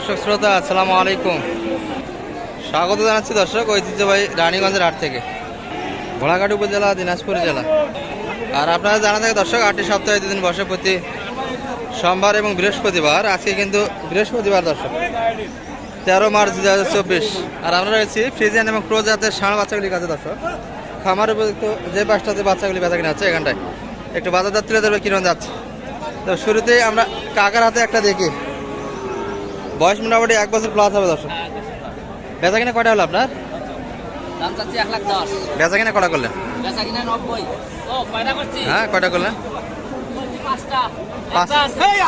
দর্শক শ্রোতা, আসসালামু আলাইকুম। স্বাগত জানাচ্ছি দর্শক ঐতিহ্যবাহী রানীগঞ্জের হাট থেকে। ঘোড়াঘাট উপজেলা, দিনাজপুর জেলা। আর আপনারা জানা থাকে দর্শক, আটটি সপ্তাহে দুদিন বসে প্রতি সোমবার এবং বৃহস্পতিবার। আজকে কিন্তু বৃহস্পতিবার দর্শক। তেরো মার্চ দু হাজার চব্বিশ। আর আমরা রয়েছি ফ্রিজিয়ান এবং ক্রোজ জাতের ষাঁড় বাচ্চাগুলির কাছে দর্শক। খামার উপযুক্ত যে পাঁচটাতে বাচ্চাগুলি বেচা কিনা হচ্ছে এখানটায়। একটু বাজার দর তুলে ধরবে কিরণ যাচ্ছে তো শুরুতেই আমরা কাকার হাতে একটা দেখি। বয়স মোটামুটি এক বছর প্লাস হবে দর্শক। বেচা কিনা কয়টা হলো আপনার? দাম চাচ্ছি এক লাখ দশ। বেচা কিনা কটা করলেন? বেচা কিনা নব্বই। ও কয়টা করছি? হ্যাঁ কয়টা করলেন?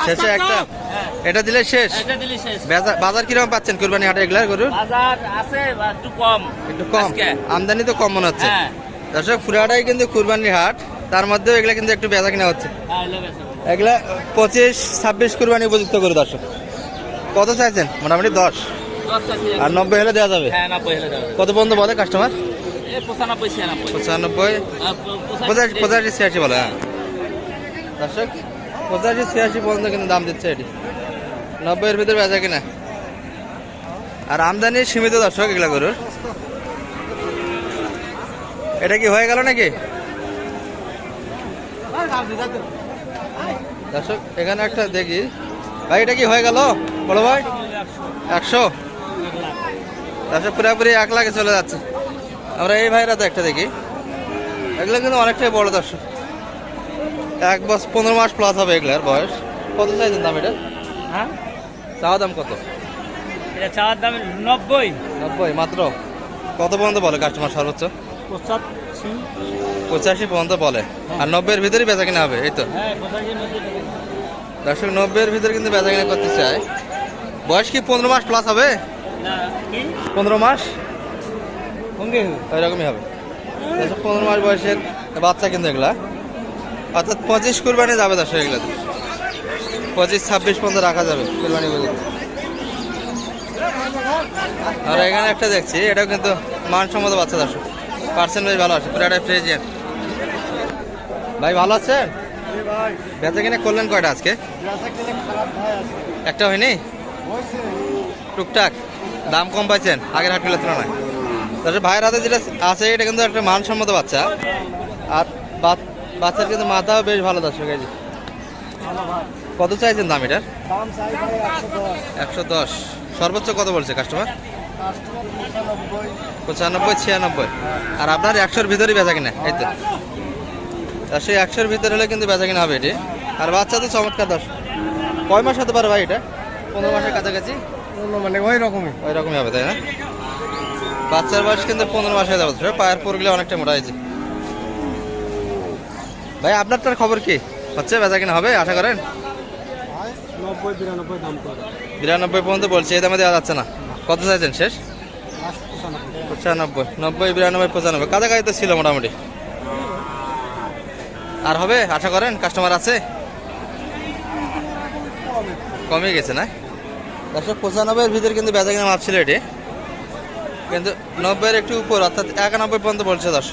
শেষে একটা। হ্যাঁ, এটা দিলে শেষ। বাজার কীরকম পাচ্ছেন কুরবানি হাটে এগুলা গরুর? বাজার আছে একটু কম। একটু কম। আমদানি তো কম মনে হচ্ছে। হ্যাঁ। দর্শক পুরাটাই কিন্তু কুরবানির হাট। তার মধ্যেও এগুলা কিন্তু একটু বেচা কিনা হচ্ছে। হ্যাঁ। এগুলা পঁচিশ ছাব্বিশ কুরবানি উপযুক্ত করে দর্শক। কত চাইছেন? মোটামুটি দশ। আর নব্বই হলে দেওয়া যাবে? হ্যাঁ কত পর্যন্ত বলে কাস্টমার পঁচানব্বই পঁচানব্বই। পঁচাশি পঁচাশি ছিয়াশি বলে হ্যাঁ। দর্শক পঁচাশি ছিয়াশি পর্যন্ত কিন্তু দাম দিচ্ছে এটি। নব্বইয়ের ভিতরে বেচা কিনা। আর আমদানি সীমিত দর্শক এগুলা গরুর। এটা কি হয়ে গেল নাকি? দর্শক এখানে একটা দেখি। ভাই এটা কি হয়ে গেল? বলো ভাই? একশো? দর্শক পুরোপুরি এক লাখে চলে যাচ্ছে। আমরা এই ভাইরা তো একটা দেখি। এগুলো কিন্তু অনেকটাই বড় দর্শক। এক বছর পনেরো মাস প্লাস হবে এগুলার বয়স। কত চাইছেন দাম এটা? হ্যাঁ? চাওয়া দাম কত? এটা চাওয়ার দাম নব্বই। নব্বই মাত্র? কত পর্যন্ত বলে কাস্টমার সর্বোচ্চ? পঁচাশি। পর্যন্ত বলে। আর নব্বইয়ের ভিতরেই বেচা কিনা হবে এই তো? হ্যাঁ দর্শক নব্বইয়ের ভিতরে কিন্তু বেচা কিনা করতে চায়। বয়স কি পনেরো মাস প্লাস হবে? পনেরো মাস? ওই হবে? পনেরো মাস বয়সের বাচ্চা কিন্তু এগুলা। অর্থাৎ পঁচিশ কুরবানি যাবে দশ এগুলো। পঁচিশ ছাব্বিশ পর্যন্ত রাখা যাবে কুরবানি পর্যন্ত আর এখানে একটা দেখছি এটাও কিন্তু মানসম্মত বাচ্চা দর্শক। পার্সেন্ট বেশ ভালো আছে পুরাটা ফ্রেজিয়ান ভাই ভালো আছেন? বেচা কিনে করলেন কয়টা আজকে? একটা হয়নি? টুকটাক দাম কম পাইছেন, আগের হাটগুলোর তুলনায়। তাহলে ভাইয়ের হাতে যেটা আছে, এটা কিন্তু একটা মানসম্মত বাচ্চা। আর বাচ্চার কিন্তু মাথাও বেশ ভালো দর্শক, এই। কত চাইছেন দাম এটার? একশো দশ। সর্বোচ্চ কত বলছে কাস্টমার পঁচানব্বই, ছিয়ানব্বই। আর আপনার একশোর ভিতরেই বেচা কিনা, এই তা। সেই একশোর ভিতরে হলে কিন্তু বেচা কিনা হবে এটি। আর বাচ্চা তো চমৎকার দশ কয় মাস হতে পারে ভাই এটা? পনেরো মাসের কাছাকাছি? মানে ওই রকমই। ওই রকমই হবে তাই না? বাচ্চার বয়স কিন্তু পনেরো মাস হয়ে? যাবে তো, পায়ের পরগুলো অনেকটা মোটা হয়েছে। ভাই আপনারটার খবর কি? হচ্ছে বেচা কিনা হবে আশা করেন? নব্বই বিরানব্বই পর্যন্ত বলছে এই দামে দেওয়া যাচ্ছে না। কত চাইছেন শেষ? পঁচানব্বই। নব্বই বিরানব্বই পঁচানব্বই। কাছাকাছি তো ছিল মোটামুটি। আর হবে আশা করেন? কাস্টমার আছে? কমে গেছে না? দর্শক পঁচানব্বইয়ের ভিতরে কিন্তু বেচা কিনা মাপ ছিল এটি। কিন্তু নব্বইয়ের একটু উপর অর্থাৎ একানব্বই পর্যন্ত বলছে দশ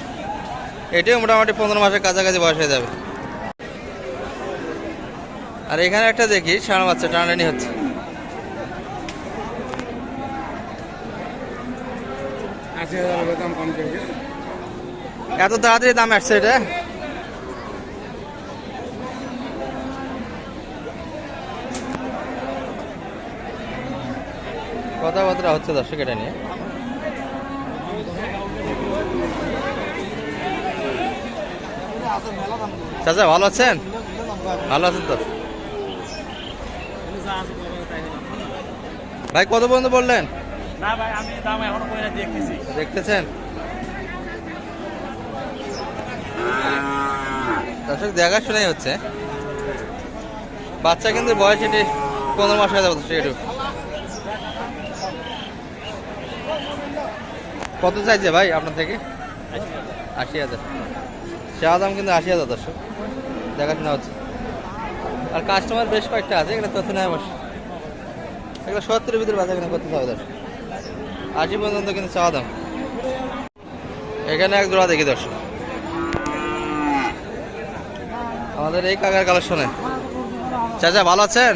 এটিও মোটামুটি পনেরো মাসের কাছাকাছি বয়স হয়ে যাবে। আর এখানে একটা দেখি সাড়ে বাচ্চা টানাটানি হচ্ছে। এত তাড়াতাড়ি দাম আসছে এটা? কথাবার্তা হচ্ছে দর্শক এটা নিয়ে। চাচা ভালো আছেন? ভালো আছেন তো? ভাই কত পর্যন্ত বললেন? না ভাই আমি দাম এখনও কইরা দেখতেছি। দেখতেছেন? দর্শক দেখাশোনাই হচ্ছে। বাচ্চা কিন্তু বয়স এটি পনেরো মাস হয়ে যাবে দর্শক একটু কত চাইছে ভাই আপনার থেকে? আশি হাজার। চা দাম কিন্তু আশি হাজার দর্শক। দেখাশোনা হচ্ছে। আর কাস্টমার বেশ কয়েকটা আছে এগুলো তথ্য নেয় বসে। এগুলো সত্তরের ভিতরে বাজার কিনা করতে হবে দর্শক। আশি পর্যন্ত কিন্তু চাওয়া দাম। এখানে এক জোড়া দেখি দর্শক। আমাদের এই কাকার কালেকশনে চাচা ভালো আছেন?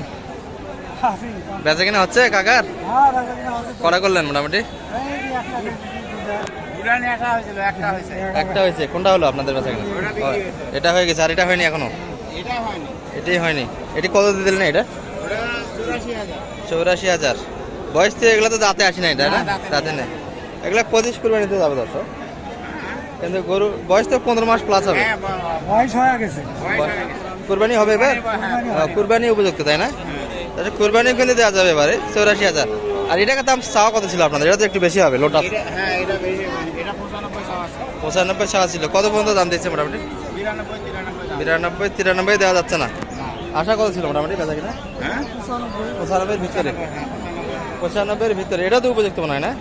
বেচা কিনা হচ্ছে কাকার? হ্যাঁ বেচা কিনা হচ্ছে। করা করলেন মোটামুটি? একটা হয়েছে। কোনটা হলো আপনাদের ও, এটা হয়ে গেছে আর এটা হয়নি এখনও? এটাই হয়নি। এটি কত দিয়ে দিলেন এটা? চুরাশি হাজার। বয়স তো এগুলো তো দাঁতে আসি না এটা না? দাঁতে দাঁতে নেই। এগুলো পঁচিশ কুরবানিতে যাবে দর্শক। কিন্তু গরু বয়স তো পনেরো মাস প্লাস হবে। হ্যাঁ বয়স। গেছে। কুরবানি হবে এবার? হ্যাঁ। কুরবানি উপযুক্ত তাই না? আচ্ছা কুরবানি কিন্তু দেওয়া যাবে এবারে চৌরাশি হাজার। আর এটাকে দাম চাওয়া কত ছিল আপনাদের এটা তো একটু বেশি হবে লোটাস হ্যাঁ এটা বেশি এটা পঁচানব্বই টাকা ছিল। কত পর্যন্ত দাম দিচ্ছে মোটামুটি? বিরানব্বই তিরানব্বই দেওয়া যাচ্ছে না। আশা কত ছিল মোটামুটি বেচা কিনা? হ্যাঁ? পঁচানব্বইয়ের ভিতরে। পঁচানব্বই পঁচানব্বইয়ের ভিতরে এটা তো উপযুক্ত মনে হয় না?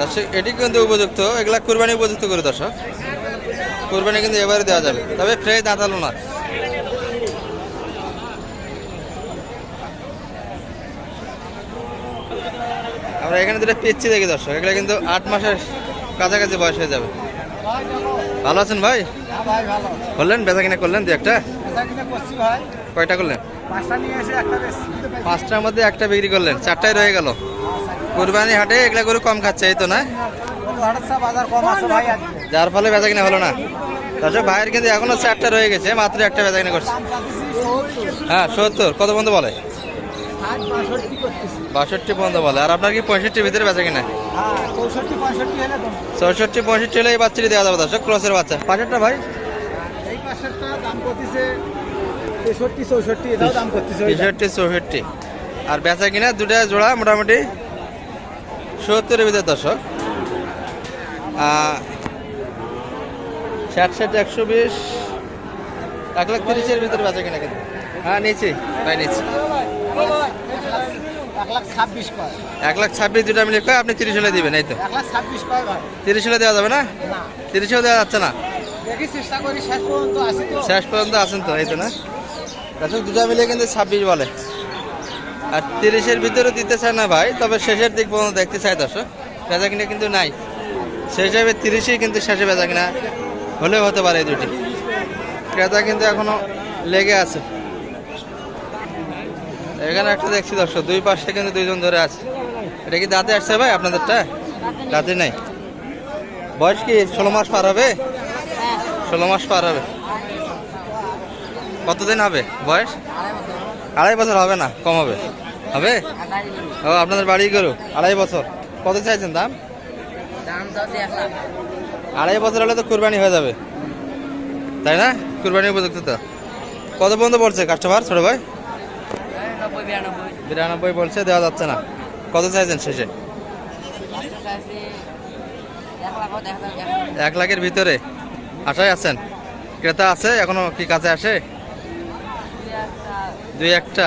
দর্শক এটি কিন্তু উপযুক্ত এগুলা কুরবানি উপযুক্ত করে দর্শক। কুরবানি কিন্তু এবারে দেওয়া যাবে। তবে ফ্রেশ দাঁতালো না। আমরা এখানে দুটো পেচ্ছি দেখি, দর্শক। এগুলো কিন্তু আট মাসের কাছাকাছি বয়স হয়ে যাবে। ভালো আছেন ভাই? করলেন বেচা কিনা করলেন দু একটা? কয়টা করলেন? পাঁচটার মধ্যে একটা বিক্রি করলেন। চারটায় রয়ে গেল। কুরবানি হাটে এগুলা গরু কম খাচ্ছে, এই তো না? যার ফলে বেচা কিনা হলো না। দর্শক, ভাইয়ের কিন্তু এখনও চারটা রয়ে গেছে, মাত্র একটা বেচা কিনা করছে। হ্যাঁ সত্তর। কত বন্ধু বলে? বাষট্টি পর্যন্ত বলে। আর আপনার কি পঁয়ষট্টির ভিতরে বেচা কিনা? হ্যাঁ চৌষট্টি পঁয়ষট্টি হলে এই বাচ্চাটি দেওয়া যাবে দর্শক ক্রসের বাচ্চা। পাঁচেরটা ভাই? তেষট্টি চৌষট্টি আর বেচা কিনা দুটা জোড়া মোটামুটি সত্তরের ভিতরে দর্শক। ষাট ষাট একশো বিশ এক লাখ তিরিশের ভিতরে বেচা কিনা কিন্তু। হ্যাঁ নিচ্ছি। ভাই নিচ্ছি। এক লাখ ছাব্বিশ দুটা মিলে কয় আপনি তিরিশ হলে দিবেন এই তো। তিরিশ হলে দেওয়া যাবে না? তিরিশেও দেওয়া যাচ্ছে না? শেষ পর্যন্ত আসি তো। শেষ এই তো না? দর্শক দুটা মিলে কিন্তু ছাব্বিশ বলে। আর তিরিশের ভিতরে দিতে চায় না ভাই তবে শেষের দিক পর্যন্ত দেখতে চাই দর্শক। বেচা কিনা কিন্তু নাই। সেই হিসাবে তিরিশই কিন্তু শেষে বেচা কিনা হলেও হতে পারে এই দুটি। ক্রেতা কিন্তু এখনও লেগে আছে। এখানে একটা দেখছি দর্শক, দুই পাশে কিন্তু দুইজন ধরে আছে। এটা কি দাঁতে আসছে ভাই আপনাদেরটা? দাঁতে নাই। বয়স কি ষোলো মাস পার হবে? ষোলো মাস পার হবে। কতদিন হবে বয়স? আড়াই বছর হবে না, কম হবে। হবে? ও, আপনাদের বাড়ি গরু, আড়াই বছর। কত চাইছেন দাম? আড়াই বছর হলে তো কুরবানি হয়ে যাবে। তাই না? কুরবানি উপযুক্ত তো। কত পর্যন্ত পড়ছে কাস্টমার ছোট ভাই? বিরানব্বই। বলছে দেওয়া যাচ্ছে না। কত চাইছেন শেষে? এক লাখের ভিতরে। আশায় আছেন? ক্রেতা আছে? এখনও কি কাছে আসে? দুই একটা।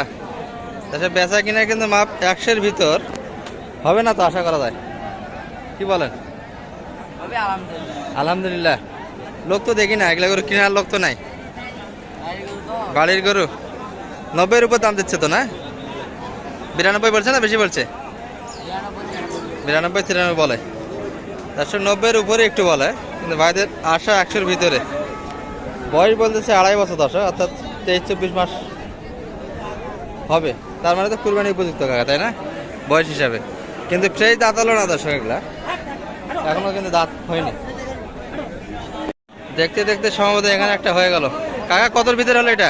তাছাড়া বেচা কিনা কিন্তু মাপ একশের ভিতর। হবে না তো আশা করা যায়? কি বলেন? আলহামদুলিল্লাহ। লোক তো দেখি না এগুলা গরু কেনার লোক তো নাই। বাড়ির গরু। নব্বইয়ের উপর দাম দিচ্ছে তো না? বিরানব্বই বলছে না বেশি বলছে? বিরানব্বই, তিরানব্বই বলে। চারশো নব্বইয়ের উপরে একটু বলে, কিন্তু ভাইদের আশা একশোর ভিতরে। বয়স বলতেছে আড়াই বছর দশক অর্থাৎ তেইশ, চব্বিশ মাস হবে। তার মানে তো কুরবানি উপযুক্ত কাকা, তাই না? বয়স হিসাবে। কিন্তু ফ্রেশ দাঁত হলো না দর্শক এগুলা। এখনও কিন্তু দাঁত হয়নি। দেখতে দেখতে সম্ভবত এখানে একটা হয়ে গেল। কাকা, কতর ভিতরে হলো এটা?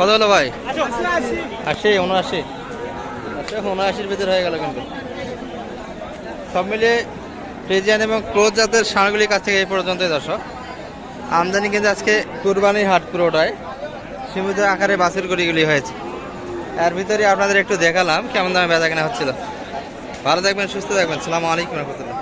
কত হলো ভাই? আশি উনআশি আচ্ছা উনআশির ভিতরে হয়ে গেল কিন্তু। সব মিলিয়ে ফ্রিজিয়ান এবং ক্লোজ জাতের ষাঁড়গুলির কাছ থেকে এই পর্যন্তই দর্শক। আমদানি কিন্তু আজকে কুরবানির হাট পুরোটায় সীমিত আকারে বাছুর গড়িগুলি হয়েছে। এর ভিতরে আপনাদের একটু দেখালাম কেমন দামে বেচা কেনা হচ্ছিল। ভালো থাকবেন সুস্থ থাকবেন। সালামু আলাইকুম রহমতুল্লাহ।